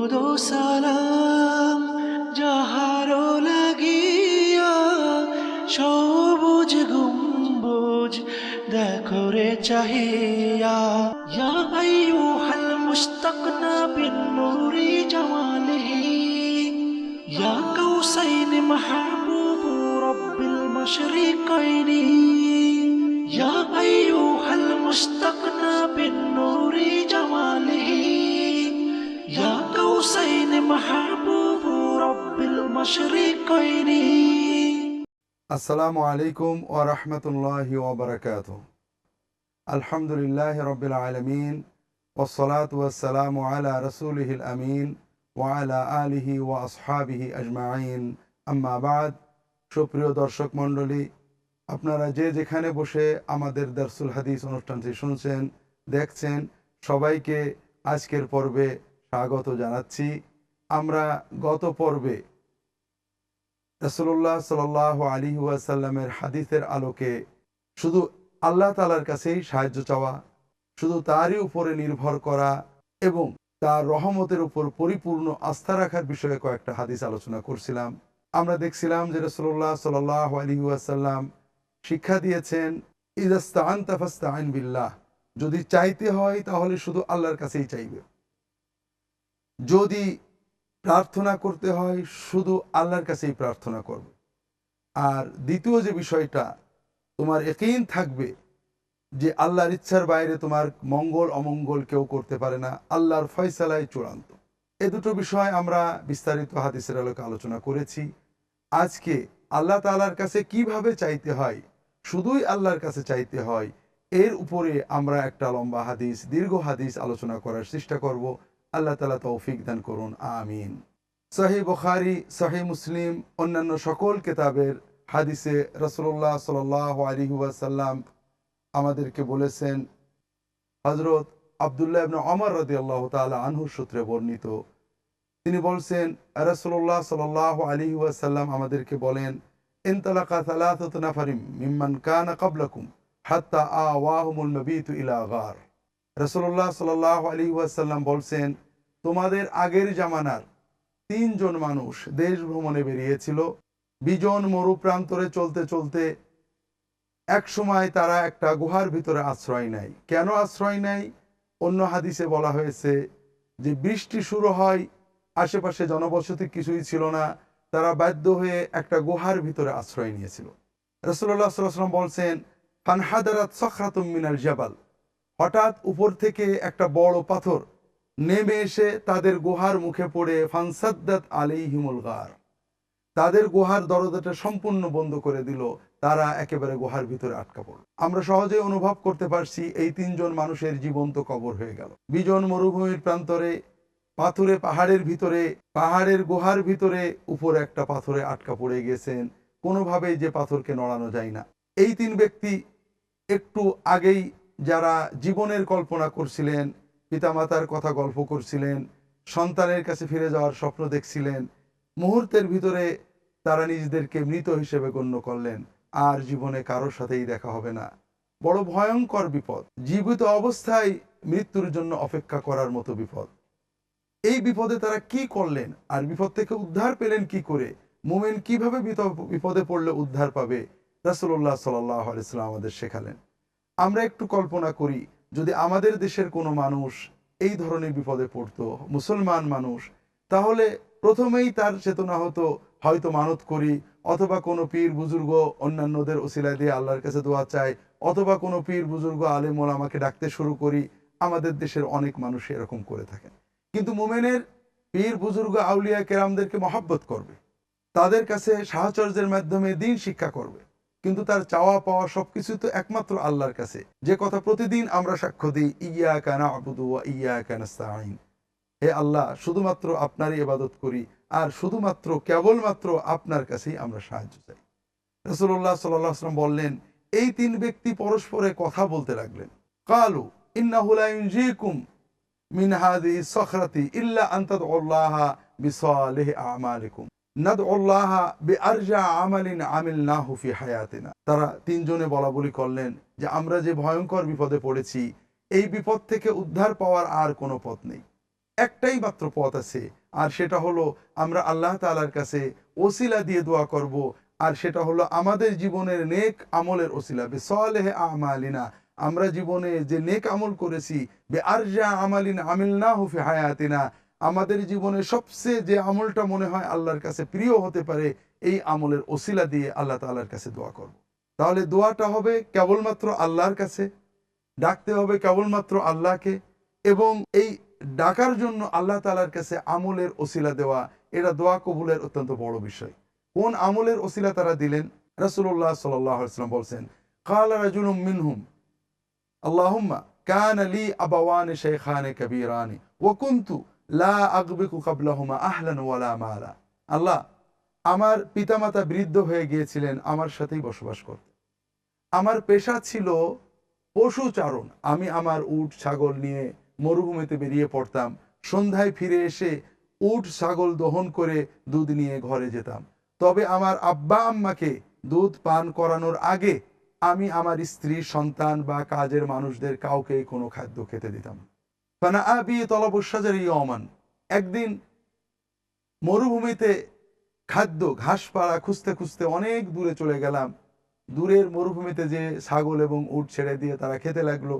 দুরুদ সালাম যাহারো লাগিয়া সবুজ গম্বুজ দেখো রে চাহিয়া। ইয়া আইয়ুহাল মুস্তাকনা বিন নূরি জামালিহি, ইয়া কাউসাইন মাহবুব রব্বিল মাশরিকাইনি, ইয়া আইয়ুহাল মুস্তাকনা বিন নূরি জামালিহি। রব্বিল আসসালামু আলাইকুম ওয়া রাহমাতুল্লাহি ওয়া বারাকাতুহু আলহামদুলিল্লাহ রবিল আলমিন ওয়াসালাম আলা রসুলহিল আমিন ওয়া আলা আলিহি ওয়া আসহাবিহি আজমাইন আম্মা সুপ্রিয় দর্শক মণ্ডলী, আপনারা যে যেখানে বসে আমাদের দরসুল হাদিস অনুষ্ঠানটি শুনছেন, দেখছেন, সবাইকে আজকের পর্বে স্বাগত জানাচ্ছি। আমরা গত পর্বে রসুল্লাহ সাল আলী ওয়াসাল্লামের হাদিসের আলোকে শুধু আল্লাহ তালার কাছেই সাহায্য চাওয়া, শুধু তারই উপরে নির্ভর করা এবং তার রহমতের উপর পরিপূর্ণ আস্থা রাখার বিষয়ে কয়েকটা হাদিস আলোচনা করছিলাম। আমরা দেখছিলাম যে রসুল্লাহ সাল আলী ওয়াসাল্লাম শিক্ষা দিয়েছেন ইদাস্তান তাফাস্তাইন বিল্লাহ। যদি চাইতে হয় তাহলে শুধু আল্লাহর কাছেই চাইবে। যদি প্রার্থনা করতে হয়, শুধু আল্লাহর কাছেই প্রার্থনা করবে। আর দ্বিতীয় যে বিষয়টা, তোমার একইন থাকবে যে আল্লাহর ইচ্ছার বাইরে তোমার মঙ্গল, অমঙ্গল কেউ করতে পারে না। আল্লাহর ফয়সালাই চূড়ান্ত। এ দুটো বিষয় আমরা বিস্তারিত হাদিসের আলোকে আলোচনা করেছি। আজকে আল্লাহ তালার কাছে কীভাবে চাইতে হয়, শুধুই আল্লাহর কাছে চাইতে হয়, এর উপরে আমরা একটা লম্বা হাদিস, দীর্ঘ হাদিস আলোচনা করার চেষ্টা করব। আল্লাহ তালা তৌফিক দান করুন, আমিন। সহি বখারি, সহি মুসলিম, অন্যান্য সকল কেতাবের হাদিসে রসুল্লাহ সাল আলী আমাদেরকে বলেছেন হজরত আবদুল্লাহ ইবনে অমর রদি আল্লাহ তালা আনহুর সূত্রে বর্ণিত। তিনি বলছেন রসুল্লাহ সাল আলী ওয়াসাল্লাম আমাদেরকে বলেন, ইনতালাকা সালাত নাফারিম মিম্মান কানা কাবলাকুম হাত্তা আ ওয়াহমুল নবীতু ইলা গার। রসুল্লাহ সাল আলী ওয়াসাল্লাম বলছেন, তোমাদের আগের জামানার তিনজন মানুষ দেশ ভ্রমণে বেরিয়েছিল। বিজন মরু প্রান্তরে চলতে চলতে এক সময় তারা একটা গুহার ভিতরে আশ্রয় নেয়। কেন আশ্রয় নেয়? অন্য হাদিসে বলা হয়েছে যে, বৃষ্টি শুরু হয়, আশেপাশে জনবসতি কিছুই ছিল না। তারা বাধ্য হয়ে একটা গুহার ভিতরে আশ্রয় নিয়েছিল। রসুল্লাহ সাল্লাম বলছেন, ফানহাদারাত সখরাতুম মিনাল জাবাল। হঠাৎ উপর থেকে একটা বড় পাথর নেমে এসে তাদের গুহার মুখে পড়ে ফানসাদ্দাত আলী হিমুল গার। তাদের গুহার দরজাটা সম্পূর্ণ বন্ধ করে দিল, তারা একেবারে গুহার ভিতরে আটকা পড়ল। আমরা সহজে অনুভব করতে পারছি এই তিনজন মানুষের জীবন্ত কবর হয়ে গেল। বিজন মরুভূমির প্রান্তরে, পাথরে পাহাড়ের ভিতরে, পাহাড়ের গুহার ভিতরে উপরে একটা পাথরে আটকা পড়ে গেছেন। কোনোভাবেই যে পাথরকে নড়ানো যায় না। এই তিন ব্যক্তি একটু আগেই যারা জীবনের কল্পনা করছিলেন, পিতামাতার কথা গল্প করছিলেন, সন্তানের কাছে ফিরে যাওয়ার স্বপ্ন দেখছিলেন, মুহূর্তের ভিতরে তারা নিজেদেরকে মৃত হিসেবে গণ্য করলেন, আর জীবনে কারোর সাথেই দেখা হবে না। বড় ভয়ঙ্কর বিপদ। জীবিত অবস্থায় মৃত্যুর জন্য অপেক্ষা করার মতো বিপদ। এই বিপদে তারা কি করলেন? আর বিপদ থেকে উদ্ধার পেলেন কি করে? মোমেন কীভাবে বিপদে পড়লে উদ্ধার পাবে? রাসুল্লাহ সাল্লাহ আলাইসাল্লাম আমাদের শেখালেন। আমরা একটু কল্পনা করি, যদি আমাদের দেশের কোনো মানুষ এই ধরনের বিপদে পড়তো, মুসলমান মানুষ, তাহলে প্রথমেই তার চেতনা হতো, হয়তো মানত করি, অথবা কোনো পীর, বুজুর্গ অন্যান্যদের ওসিলা দিয়ে আল্লাহর কাছে দোয়া চাই, অথবা কোনো পীর, বুজুর্গ আলেমল আমাকে ডাকতে শুরু করি, আমাদের দেশের অনেক মানুষ এরকম করে থাকেন। কিন্তু মোমেনের পীর, বুজুর্গ, আউলিয়া কেরামদেরকে মহাব্বত করবে, তাদের কাছে সাহচর্যের মাধ্যমে দিন শিক্ষা করবে। কিন্তু তার চাওয়া পাওয়া সবকিছু তো একমাত্র আল্লাহর কাছে। যে কথা প্রতিদিন আমরা সাক্ষ্য দিই ইয়া কানা আবুদু ইয়া কানাস্তাইন হে আল্লাহ, শুধুমাত্র আপনারই ইবাদত করি, আর শুধুমাত্র, কেবলমাত্র আপনার কাছেই আমরা সাহায্য চাই। রসুল্লাহ সাল্লাম বললেন, এই তিন ব্যক্তি পরস্পরে কথা বলতে লাগলেন। কালু ইন্নাহুলাইকুম মিন হাদি সখরাতি ইল্লা আন্তাদ বিসালিহ আমালিকুম। তারা তিনজনে বলা বলি করলেন যে, আমরা যে ভয়ঙ্কর বিপদে পড়েছি, এই বিপদ থেকে উদ্ধার পাওয়ার আর কোনো পথ নেই। একটাই মাত্র পথ আছে, আর সেটা হলো আমরা আল্লাহ তাআলার কাছে ওসিলা দিয়ে দোয়া করব, আর সেটা হলো আমাদের জীবনের নেক আমলের ওসিলা। বিসলেহ আমালিনা, আমরা জীবনে যে নেক আমল করেছি বে আরজা আমালিন আমিল হায়াতিনা আমাদের জীবনে সবচেয়ে যে আমলটা মনে হয় আল্লাহর কাছে প্রিয় হতে পারে, এই আমলের ওসিলা দিয়ে আল্লাহ তাল্লার কাছে দোয়া করব। তাহলে দোয়াটা হবে কেবলমাত্র আল্লাহর কাছে, ডাকতে হবে কেবলমাত্র আল্লাহকে এবং এই ডাকার জন্য আল্লাহ তালার কাছে আমলের ওসিলা দেওয়া, এটা দোয়া কবুলের অত্যন্ত বড় বিষয় কোন আমলের ওসিলা তারা দিলেন রসুল্লাহ সাল্লাম বলছেন, কালা রাজুল লা আকবেকু কাবলাহমা আহলান ওয়ালা মালা। আল্লাহ, আমার পিতামাতা বৃদ্ধ হয়ে গিয়েছিলেন, আমার সাথেই বসবাস করত আমার পেশা ছিল পশুচারণ। আমি আমার উট, ছাগল নিয়ে মরুভূমিতে বেরিয়ে পড়তাম। সন্ধ্যায় ফিরে এসে উট, ছাগল দহন করে দুধ নিয়ে ঘরে যেতাম। তবে আমার আব্বা আম্মাকে দুধ পান করানোর আগে আমি আমার স্ত্রী, সন্তান বা কাজের মানুষদের কাউকে কোনো খাদ্য খেতে দিতাম একদিন মরুভূমিতে খাদ্য, ঘাসপালা খুঁজতে খুঁজতে অনেক দূরে চলে গেলাম। দূরের মরুভূমিতে যে ছাগল এবং উট ছেড়ে দিয়ে তারা খেতে লাগল।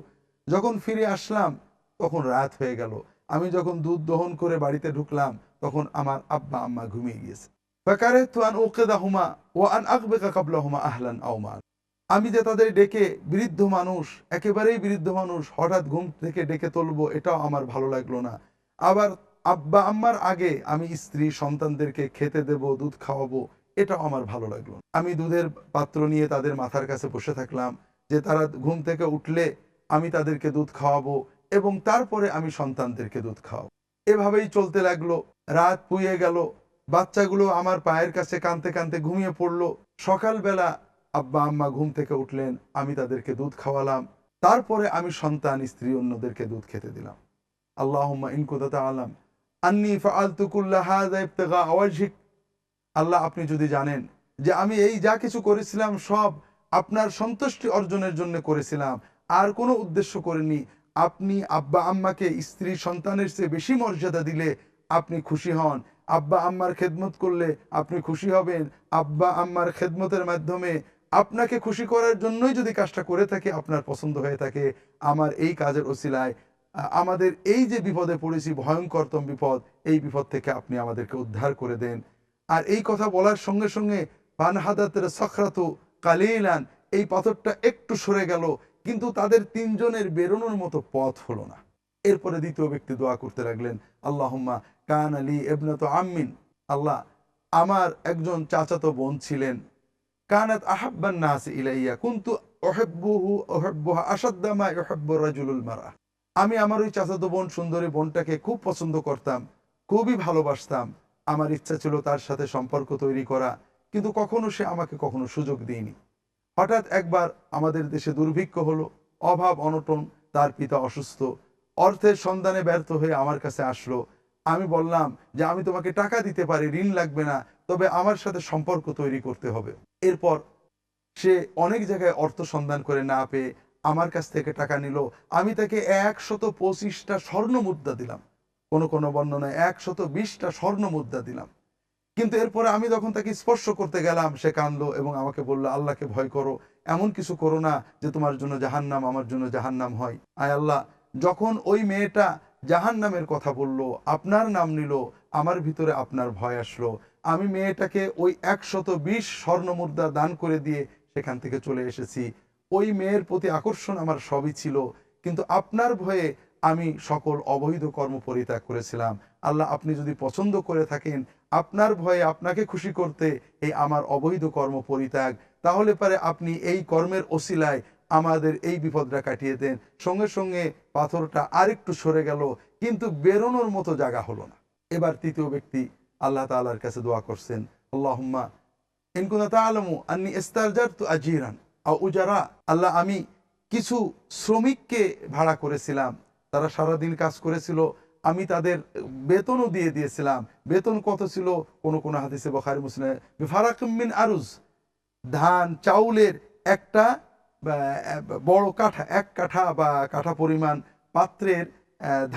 যখন ফিরে আসলাম, তখন রাত হয়ে গেল। আমি যখন দুধ দহন করে বাড়িতে ঢুকলাম, তখন আমার আব্বা আম্মা ঘুমিয়ে গিয়েছে। ফাকারেতু আন আকবিকা কাবলাহুমা আহলান আও মাল। আমি যে তাদের ডেকে বৃদ্ধ মানুষ, একেবারেই বৃদ্ধ মানুষ, হঠাৎ ঘুম থেকে ডেকে তুলবো, এটাও আমার ভালো লাগল না। আবার আব্বা আম্মার আগে আমি স্ত্রী সন্তানদেরকে খেতে দেব, দুধ খাওয়াবো, এটাও আমার ভালো লাগল। আমি দুধের পাত্র নিয়ে তাদের মাথার কাছে বসে থাকলাম যে তারা ঘুম থেকে উঠলে আমি তাদেরকে দুধ খাওয়াবো এবং তারপরে আমি সন্তানদেরকে দুধ খাওয়াবো। এভাবেই চলতে লাগল, রাত পুয়ে গেল, বাচ্চাগুলো আমার পায়ের কাছে কানতে কানতে ঘুমিয়ে পড়ল। সকালবেলা আব্বা, আম্মা ঘুম থেকে উঠলেন, আমি তাদেরকে দুধ খাওয়ালাম। তারপরে আমি সন্তান, স্ত্রী অন্যদেরকে দুধ খেতে দিলাম। আল্লাহুম্মা ইন কুনতা আলাম। আন্নি ফাআলতু কুল্লা হাযা আল্লাহ, আপনি যদি জানেন যে আমি এই যা কিছু করেছিলাম, সব আপনার সন্তুষ্টি অর্জনের জন্য করেছিলাম। আর কোনো উদ্দেশ্য করেনি। আপনি আব্বা, আম্মাকে স্ত্রী, সন্তানের চেয়ে বেশি মর্যাদা দিলে আপনি খুশি হন। আব্বা, আম্মার খেদমত করলে আপনি খুশি হবেন। আব্বা, আম্মার খেদমতের মাধ্যমে আপনাকে খুশি করার জন্যই যদি কাজটা করে থাকে, আপনার পছন্দ হয়ে থাকে, আমার এই কাজের ওসিলায় আমাদের এই যে বিপদে পড়েছি ভয়ঙ্করতম বিপদ, এই বিপদ থেকে আপনি আমাদেরকে উদ্ধার করে দেন। আর এই কথা বলার সঙ্গে সঙ্গে পানহাদাতের সখরাত কালিলান, এই পাথরটা একটু সরে গেল, কিন্তু তাদের তিনজনের বেরোনোর মতো পথ হলো না। এরপরে দ্বিতীয় ব্যক্তি দোয়া করতে লাগলেন, আল্লাহুম্মা কান আলী এবনাত আম্মিন। আল্লাহ, আমার একজন চাচাতো বোন ছিলেন কানাত আহাব্বান নাস ইলাইয়া, কুনতু ওহেব্বুহু ওহেব্বুহা আসাদ্দা মা ইউহিব্বু রাজুলুল মারা। আমি আমার ওই চাচাতো বোন, সুন্দরী বোনটাকে খুব পছন্দ করতাম, খুবই ভালোবাসতাম। আমার ইচ্ছা ছিল তার সাথে সম্পর্ক তৈরি করা, কিন্তু কখনো সে আমাকে কখনো সুযোগ দেয়নি। হঠাৎ একবার আমাদের দেশে দুর্ভিক্ষ হলো, অভাব অনটন, তার পিতা অসুস্থ, অর্থের সন্ধানে ব্যর্থ হয়ে আমার কাছে আসলো। আমি বললাম যে, আমি তোমাকে টাকা দিতে পারি, ঋণ লাগবে না, তবে আমার সাথে সম্পর্ক তৈরি করতে হবে। এরপর সে অনেক জায়গায় অর্থ সন্ধান করে না পেয়ে আমার কাছ থেকে টাকা নিল। আমি তাকে একশত পঁচিশটা স্বর্ণ মুদ্রা দিলাম। কোনো কোনো বর্ণনায় একশত বিশটা স্বর্ণ মুদ্রা দিলাম। কিন্তু এরপরে আমি যখন তাকে স্পর্শ করতে গেলাম, সে কাঁদলো এবং আমাকে বলল, আল্লাহকে ভয় করো। এমন কিছু করো না যে তোমার জন্য জাহান্নাম আমার জন্য জাহান্নাম হয়। আয় আল্লাহ, যখন ওই মেয়েটা জাহান্নামের কথা বলল, আপনার নাম নিল, আমার ভিতরে আপনার ভয় আসলো। আমি মেয়েটাকে ওই একশত বিশ স্বর্ণ মুদ্রা দান করে দিয়ে সেখান থেকে চলে এসেছি। ওই মেয়ের প্রতি আকর্ষণ আমার সবই ছিল, কিন্তু আপনার ভয়ে আমি সকল অবৈধ কর্ম পরিত্যাগ করেছিলাম। আল্লাহ, আপনি যদি পছন্দ করে থাকেন, আপনার ভয়ে আপনাকে খুশি করতে এই আমার অবৈধ কর্ম পরিত্যাগ। তাহলে পারে আপনি এই কর্মের ওসিলায় আমাদের এই বিপদটা কাটিয়ে দেন। সঙ্গে সঙ্গে পাথরটা আরেকটু সরে গেল, কিন্তু বেরোনোর মতো জায়গা হলো না। এবার তৃতীয় ব্যক্তি আল্লাহ তাআলার কাছে দোয়া করছেন, আল্লাহুম্মা ইন কুনতা তাআলামু আন্নী ইস্তারজারতু আজীরান আও উজারা। আল্লাহ, আমি কিছু শ্রমিককে ভাড়া করেছিলাম, তারা সারাদিন কাজ করেছিল, আমি তাদের বেতনও দিয়ে দিয়েছিলাম। বেতন কত ছিল? কোন কোন হাদিসে বখারি, মুসলিমে বিফারাকুম মিন আরুজ। ধান, চাউলের একটা বড় কাঠা, এক কাঠা বা কাঠা পরিমাণ পাত্রের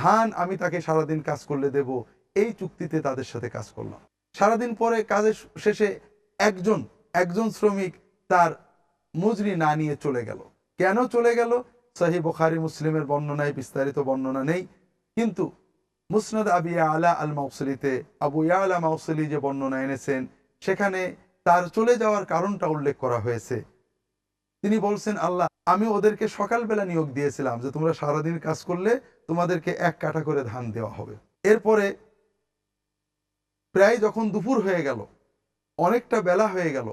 ধান আমি তাকে সারাদিন কাজ করলে দেব। এই চুক্তিতে তাদের সাথে কাজ করলাম। সারাদিন পরে কাজের শেষে একজন একজন শ্রমিক তার মজুরি না নিয়ে চলে গেল। কেন চলে গেল? সহি বুখারি মুসলিমের বর্ণনায় বিস্তারিত বর্ণনা নেই। কিন্তু মুসনাদ আবি আলা আল মাউসলিতে আবু ইয়ালা মাউসলি যে বর্ণনা এনেছেন, সেখানে তার চলে যাওয়ার কারণটা উল্লেখ করা হয়েছে। তিনি বলছেন, আল্লাহ, আমি ওদেরকে সকালবেলা নিয়োগ দিয়েছিলাম যে তোমরা সারাদিন কাজ করলে তোমাদেরকে এক কাঠা করে ধান দেওয়া হবে। এরপরে প্রায় যখন দুপুর হয়ে গেল, অনেকটা বেলা হয়ে গেল,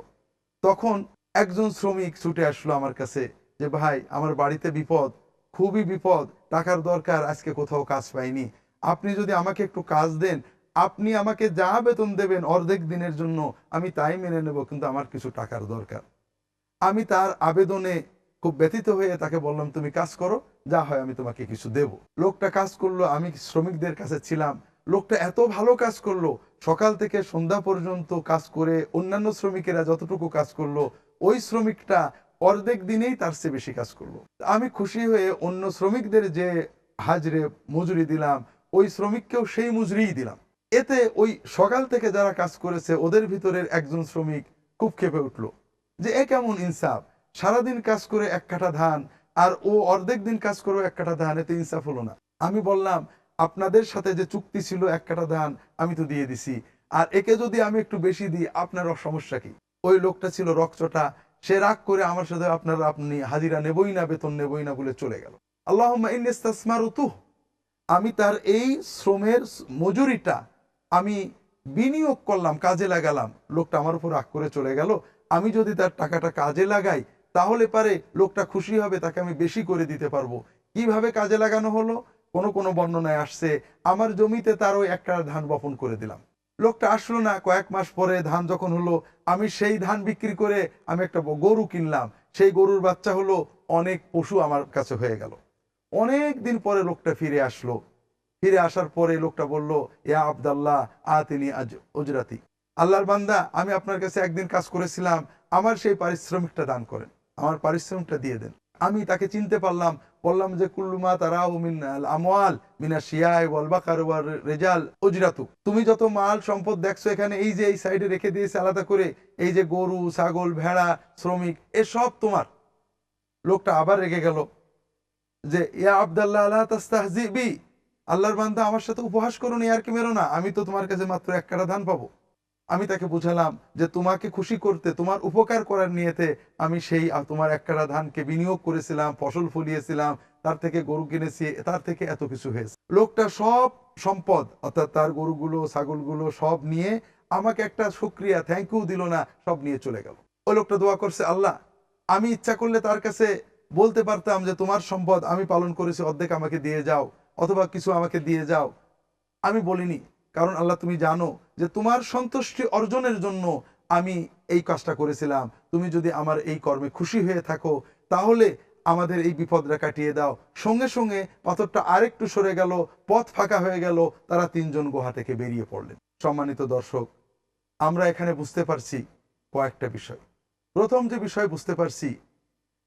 তখন একজন শ্রমিক ছুটে আসলো আমার কাছে যে, ভাই, আমার বাড়িতে বিপদ, খুবই বিপদ, টাকার দরকার, আজকে কোথাও কাজ পাইনি। আপনি যদি আমাকে একটু কাজ দেন, আপনি আমাকে যা বেতন দেবেন অর্ধেক দিনের জন্য, আমি তাই মেনে নেব, কিন্তু আমার কিছু টাকার দরকার। আমি তার আবেদনে খুব ব্যথিত হয়ে তাকে বললাম, তুমি কাজ করো, যা হয় আমি তোমাকে কিছু দেব। লোকটা কাজ করল, আমি শ্রমিকদের কাছে ছিলাম। লোকটা এত ভালো কাজ করল, সকাল থেকে সন্ধ্যা পর্যন্ত কাজ করে অন্যান্য শ্রমিকেরা যতটুকু কাজ করল, ওই শ্রমিকটা অর্ধেক দিনেই তার চেয়ে বেশি কাজ করল। আমি খুশি হয়ে অন্য শ্রমিকদের যে হাজরে মজুরি দিলাম, ওই শ্রমিককেও সেই মজুরিই দিলাম। এতে ওই সকাল থেকে যারা কাজ করেছে, ওদের ভিতরের একজন শ্রমিক খুব খেপে উঠল। যে এ কেমন ইনসাফ? সারাদিন কাজ করে এক কাঠা ধান, আর ও অর্ধেক দিন কাজ করে এক কাঠা ধান, এতে ইনসাফ হলো না। আমি বললাম, আপনাদের সাথে যে চুক্তি ছিল এক কাঠা ধান, আমি তো দিয়ে দিছি। আর একে যদি আমি একটু বেশি দিই, আপনার সমস্যা কি? ওই লোকটা ছিল রকচটা সে রাগ করে আমার সাথে, আপনার আপনি হাজিরা নেবই না, বেতন নেবই না, বলে চলে গেল। আল্লাহ আমি তার এই শ্রমের মজুরিটা আমি বিনিয়োগ করলাম, কাজে লাগালাম। লোকটা আমার উপর রাগ করে চলে গেল। আমি যদি তার টাকাটা কাজে লাগাই, তাহলে পারে লোকটা খুশি হবে, তাকে আমি বেশি করে দিতে পারব। কীভাবে কাজে লাগানো হলো? কোন কোনো বর্ণনায় আসছে, আমার জমিতে তার ওই একটা ধান বপন করে দিলাম। লোকটা আসলো না, কয়েক মাস পরে ধান যখন হলো, আমি সেই ধান বিক্রি করে আমি একটা গরু কিনলাম। সেই গরুর বাচ্চা হলো অনেক পশু আমার কাছে হয়ে গেল। অনেক দিন পরে লোকটা ফিরে আসলো। ফিরে আসার পরে লোকটা বলল, ইয়া আবদাল্লাহ আ তিনি আজ ওজরাতি আল্লাহর বান্দা, আমি আপনার কাছে একদিন কাজ করেছিলাম, আমার সেই পারিশ্রমিকটা দান করেন, আমার পারিশ্রমিকটা দিয়ে দেন। আমি তাকে চিনতে পারলাম, বললাম যে কুল্লুমা তারা মিন ওয়াল বাকার ওয়ার রেজাল উজরাতু তুমি যত মাল সম্পদ দেখছ এখানে, এই যে এই সাইডে রেখে দিয়েছে আলাদা করে, এই যে গরু, ছাগল, ভেড়া, শ্রমিক, এসব তোমার। লোকটা আবার রেগে গেল যে, ইয়া আবদাল্লাহ আল্লাহ তাস্তাহজিবি আল্লাহর বান্দা, আমার সাথে উপহাস করো নি, আর কি মেরো না, আমি তো তোমার কাছে মাত্র এক কাটা ধান পাবো। আমি তাকে বুঝালাম যে তোমাকে খুশি করতে, তোমার উপকার করার নিয়েতে আমি সেই তোমার এক কাটা ধানকে বিনিয়োগ করেছিলাম, ফসল ফলিয়েছিলাম, তার থেকে গরু কিনেছি, তার থেকে এত কিছু হয়েছে। লোকটা সব সম্পদ, অর্থাৎ তার গরুগুলো, ছাগলগুলো সব নিয়ে আমাকে একটা শুক্রিয়া থ্যাংক ইউ দিল না, সব নিয়ে চলে গেল। ওই লোকটা দোয়া করছে, আল্লাহ, আমি ইচ্ছা করলে তার কাছে বলতে পারতাম যে তোমার সম্পদ আমি পালন করেছি, অর্ধেক আমাকে দিয়ে যাও, অথবা কিছু আমাকে দিয়ে যাও। আমি বলিনি কারণ আল্লাহ তুমি জানো যে তোমার সন্তুষ্টি অর্জনের জন্য আমি এই কাজটা করেছিলাম। তুমি যদি আমার এই কর্মে খুশি হয়ে থাকো, তাহলে আমাদের এই বিপদটা কাটিয়ে দাও। সঙ্গে সঙ্গে পাথরটা আরেকটু সরে গেল, পথ ফাঁকা হয়ে গেল, তারা তিনজন গুহা থেকে বেরিয়ে পড়লেন। সম্মানিত দর্শক, আমরা এখানে বুঝতে পারছি কয়েকটা বিষয়। প্রথম যে বিষয় বুঝতে পারছি,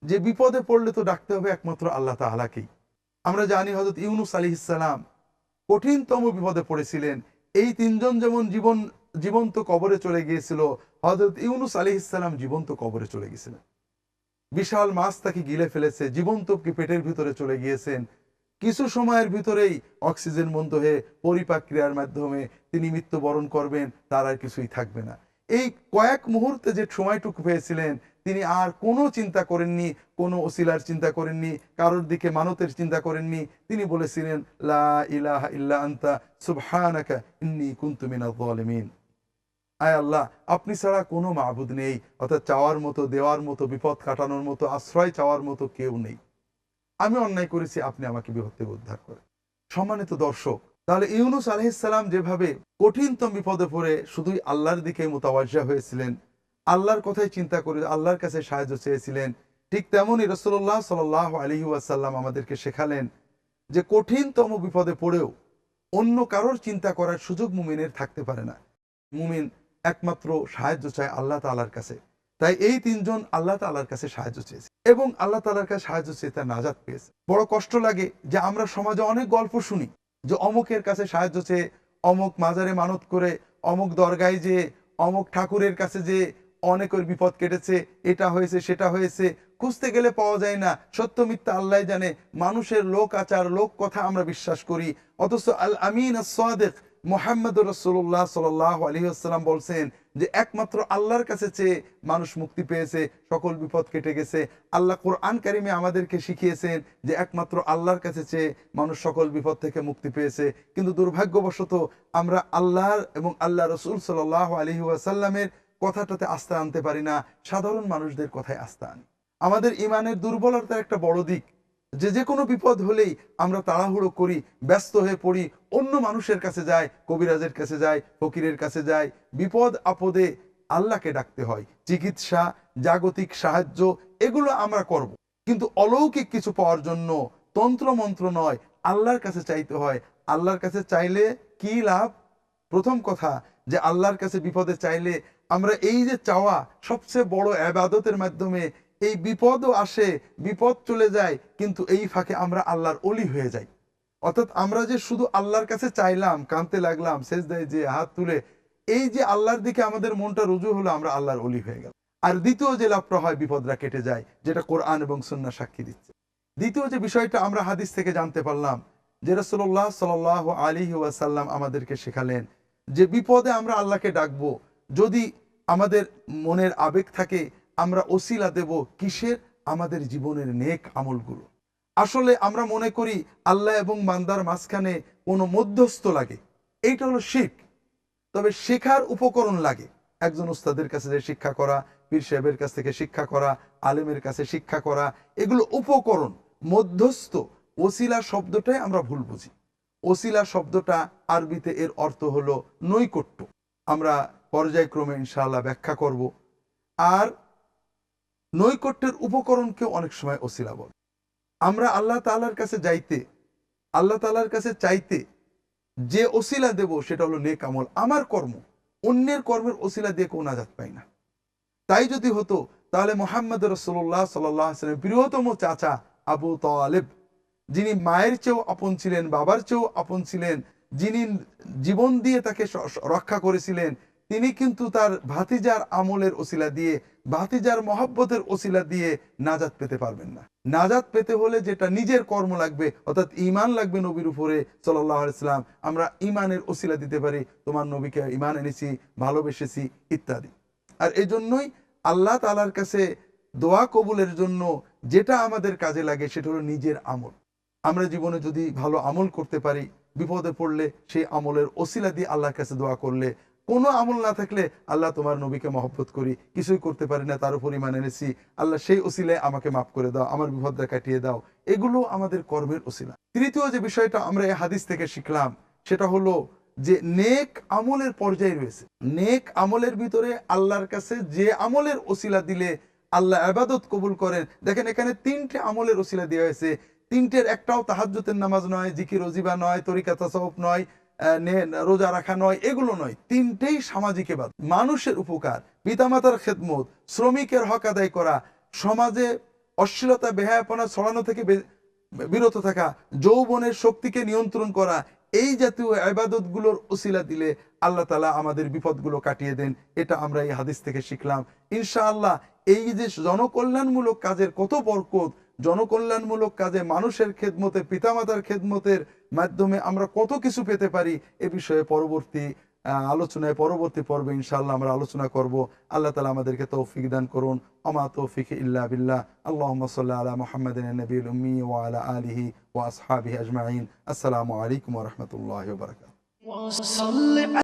যে বিপদে পড়লে তো ডাকতে হবে একমাত্র আল্লাহ তাআলাকেই। আমরা জানি হজরত ইউনুস আলী ইসালাম কঠিনতম বিপদে পড়েছিলেন। এই তিনজন যেমন জীবন, জীবন্ত কবরে চলে গিয়েছিল হজরত ইউনুস আলী ইসালাম জীবন্ত কবরে চলে গেছিলেন। বিশাল মাছ তাকে গিলে ফেলেছে, জীবন্ত কি পেটের ভিতরে চলে গিয়েছেন। কিছু সময়ের ভিতরেই অক্সিজেন বন্ধ হয়ে পরিপাক ক্রিয়ার মাধ্যমে তিনি মৃত্যুবরণ করবেন, তার আর কিছুই থাকবে না। এই কয়েক মুহূর্তে যে সময়টুকু পেয়েছিলেন তিনি আর কোনো চিন্তা করেননি, কোনো ওসিলার চিন্তা করেননি, কারোর দিকে মানতের চিন্তা করেননি। তিনি বলেছিলেন, লা আয় আল্লাহ, আপনি ছাড়া কোনো মাবুদ নেই, অর্থাৎ চাওয়ার মতো, দেওয়ার মতো, বিপদ কাটানোর মতো, আশ্রয় চাওয়ার মতো কেউ নেই। আমি অন্যায় করেছি, আপনি আমাকে বিপদ থেকে উদ্ধার করেন। সম্মানিত দর্শক, তাহলে ইউনুস আলহিসাল্লাম যেভাবে কঠিনতম বিপদে পড়ে, শুধুই আল্লাহর দিকে মোতাবাজা হয়েছিলেন আল্লাহর কথাই চিন্তা করে আল্লাহর কাছে সাহায্য চেয়েছিলেন। ঠিক তেমনই রসুল্লাহ সাল আলহি ওয়াসাল্লাম আমাদেরকে শেখালেন যে কঠিনতম বিপদে পড়েও অন্য কারোর চিন্তা করার সুযোগ মুমিনের থাকতে পারে না। মুমিন একমাত্র সাহায্য চায় আল্লাহ তালার কাছে। তাই এই তিনজন আল্লাহ তালার কাছে সাহায্য চেয়েছে এবং আল্লাহ তালার কাছে সাহায্য চেয়ে তার নাজাত পেয়েছে। বড় কষ্ট লাগে যে আমরা সমাজে অনেক গল্প শুনি যে অমুকের কাছে সাহায্য চেয়ে অমুক মাজারে মানত করে, অমুক দরগায় যে অমুক ঠাকুরের কাছে যে অনেকের বিপদ কেটেছে, এটা হয়েছে, সেটা হয়েছে, খুঁজতে গেলে পাওয়া যায় না। সত্য মিথ্যা আল্লাহ জানে, মানুষের লোক আচার, লোক কথা আমরা বিশ্বাস করি। অথচ আল আমিন সাদেক মোহাম্মদ রসুল্লাহ সাল আলী আসসালাম বলছেন যে, একমাত্র আল্লাহর কাছে চেয়ে মানুষ মুক্তি পেয়েছে, সকল বিপদ কেটে গেছে। আল্লাহ কোরআন কারিমে আমাদেরকে শিখিয়েছেন যে, একমাত্র আল্লাহর কাছে চেয়ে মানুষ সকল বিপদ থেকে মুক্তি পেয়েছে। কিন্তু দুর্ভাগ্যবশত আমরা আল্লাহর এবং আল্লাহ রসুল সাল আলী ওয়াসাল্লামের কথাটাতে আস্থা আনতে পারি না, সাধারণ মানুষদের কথায় আস্থা আনি। আমাদের ইমানের দুর্বলতার একটা বড় দিক। যে যে কোনো বিপদ হলেই আমরা তাড়াহুড়ো করি, ব্যস্ত হয়ে পড়ি, অন্য মানুষের কাছে যায় কবিরাজের কাছে যায় ফকিরের কাছে যায় বিপদ আপদে আল্লাহকে ডাকতে হয়। চিকিৎসা, জাগতিক সাহায্য, এগুলো আমরা করব। কিন্তু অলৌকিক কিছু পাওয়ার জন্য তন্ত্র মন্ত্র নয়, আল্লাহর কাছে চাইতে হয়। আল্লাহর কাছে চাইলে কি লাভ? প্রথম কথা, যে আল্লাহর কাছে বিপদে চাইলে আমরা এই যে চাওয়া, সবচেয়ে বড় আবাদতের মাধ্যমে এই বিপদও আসে, বিপদ চলে যায়, কিন্তু এই ফাঁকে আমরা আল্লাহর অলি হয়ে যাই। অর্থাৎ আমরা যে শুধু আল্লাহর কাছে চাইলাম কানতে লাগলাম শেষ দেয় যে হাত তুলে, এই যে আল্লাহর দিকে আমাদের মনটা রুজু হলো, আমরা আল্লাহর অলি হয়ে গেল আর দ্বিতীয় যে লাভটা হয়, বিপদরা কেটে যায়, যেটা কোরআন এবং সুন্না সাক্ষী দিচ্ছে। দ্বিতীয় যে বিষয়টা আমরা হাদিস থেকে জানতে পারলাম, যে রসল্লাহ সাল আলী ওয়াসাল্লাম আমাদেরকে শেখালেন যে বিপদে আমরা আল্লাহকে ডাকবো, যদি আমাদের মনের আবেগ থাকে, আমরা ওসিলা দেব কিসের? আমাদের জীবনের নেক আমলগুলো। আসলে আমরা মনে করি আল্লাহ এবং বান্দার মাঝখানে কোনো মধ্যস্থ লাগে। এইটা হলো শিখ। তবে শেখার উপকরণ লাগে। একজন উস্তাদের কাছে যে শিক্ষা করা, পীর সাহেবের কাছ থেকে শিক্ষা করা, আলেমের কাছে শিক্ষা করা, এগুলো উপকরণ, মধ্যস্থ। ওসিলা শব্দটাই আমরা ভুল বুঝি। ওসিলা শব্দটা আরবিতে এর অর্থ হলো নৈকট্য। আমরা পর্যায়ক্রমে ইনশাআল্লাহ ব্যাখ্যা করব। আর নৈকট্যের উপকরণকেও অনেক সময় ওসিলা বলে। আমরা আল্লাহ তালার কাছে যাইতে, আল্লাহ তালার কাছে চাইতে যে ওসিলা দেব সেটা হলো নেক আমল। আমার কর্ম, অন্যের কর্মের ওসিলা দিয়ে কেউ নাজাত পাই না। তাই যদি হতো, তাহলে মোহাম্মদ রসোল্লাহ সাল্লাম বৃহত্তম চাচা আবু তালেব, যিনি মায়ের চেয়েও আপন ছিলেন, বাবার চেয়েও আপন ছিলেন, যিনি জীবন দিয়ে তাকে রক্ষা করেছিলেন তিনি কিন্তু তার ভাতিজার আমলের ওসিলা দিয়ে, ভাতিজার মহাব্বতের ওসিলা দিয়ে নাজাত পেতে পারবেন না। নাজাত পেতে হলে যেটা নিজের কর্ম লাগবে, অর্থাৎ ইমান লাগবে নবীর উপরে সাল্লাহ ইসলাম আমরা ইমানের ওসিলা দিতে পারি, তোমার নবীকে ইমান এনেছি, ভালোবেসেছি, ইত্যাদি। আর এই জন্যই আল্লাহ তালার কাছে দোয়া কবুলের জন্য যেটা আমাদের কাজে লাগে, সেটা হলো নিজের আমল। আমরা জীবনে যদি ভালো আমল করতে পারি, বিপদে পড়লে সেই আমলের ওসিলা দিয়ে আল্লাহর কাছে দোয়া করলে কোনো আমল না থাকলে আল্লাহ তোমার নবীকে মহব্বত করি। কিছুই করতে পারি না, তার উপর ইমান এনেছি। আল্লাহ সেই ওসিলে আমাকে মাফ করে দাও, আমার বিপদটা কাটিয়ে দাও। এগুলো আমাদের কর্মের ওসিলা। তৃতীয় যে বিষয়টা আমরা এই হাদিস থেকে শিখলাম, সেটা হলো যে নেক আমলের পর্যায়ে রয়েছে। নেক আমলের ভিতরে আল্লাহর কাছে যে আমলের ওসিলা দিলে আল্লাহ আবাদত কবুল করেন। দেখেন, এখানে তিনটে আমলের ওসিলা দেওয়া হয়েছে। তিনটের একটাও তাহাজ্জুতের নামাজ নয়, জিকির রজিবা নয় তরিকা তাসাউফ নয় রোজা রাখা নয়, এগুলো নয়, তিনটেই সামাজিক এবার মানুষের উপকার, পিতামাতার খেদমত, শ্রমিকের হক আদায় করা, সমাজে অশ্লীলতা, বেহায়াপনা, ছড়ানো থেকে বিরত থাকা, যৌবনের শক্তিকে নিয়ন্ত্রণ করা, এই জাতীয় আবাদতগুলোর ওসিলা দিলে আল্লাহ তালা আমাদের বিপদগুলো কাটিয়ে দেন। এটা আমরা এই হাদিস থেকে শিখলাম। ইনশাআল্লাহ এই যে জনকল্যাণমূলক কাজের কত বরকত জনকল্যাণমূলক কাজে, মানুষের খেদমতে, পিতামাতার খেদমতের মাধ্যমে আমরা কত কিছু পেতে পারি এ বিষয়ে পরবর্তী আলোচনায়, পরবর্তী পর্বে ইনশাআল্লাহ আমরা আলোচনা করব। আল্লাহ তালা আমাদেরকে তৌফিক দান করুন। আমা তৌফিক ইল্লা বিল্লাহ। আল্লাহ সাল্লাহ আলা মোহাম্মদ নবীল উম্মি ওয়ালা আলিহি ওয়া আসহাবিহি আজমাইন। আসসালামু আলাইকুম রাহমাতুল্লাহি ওয়া বারাকাতুহু।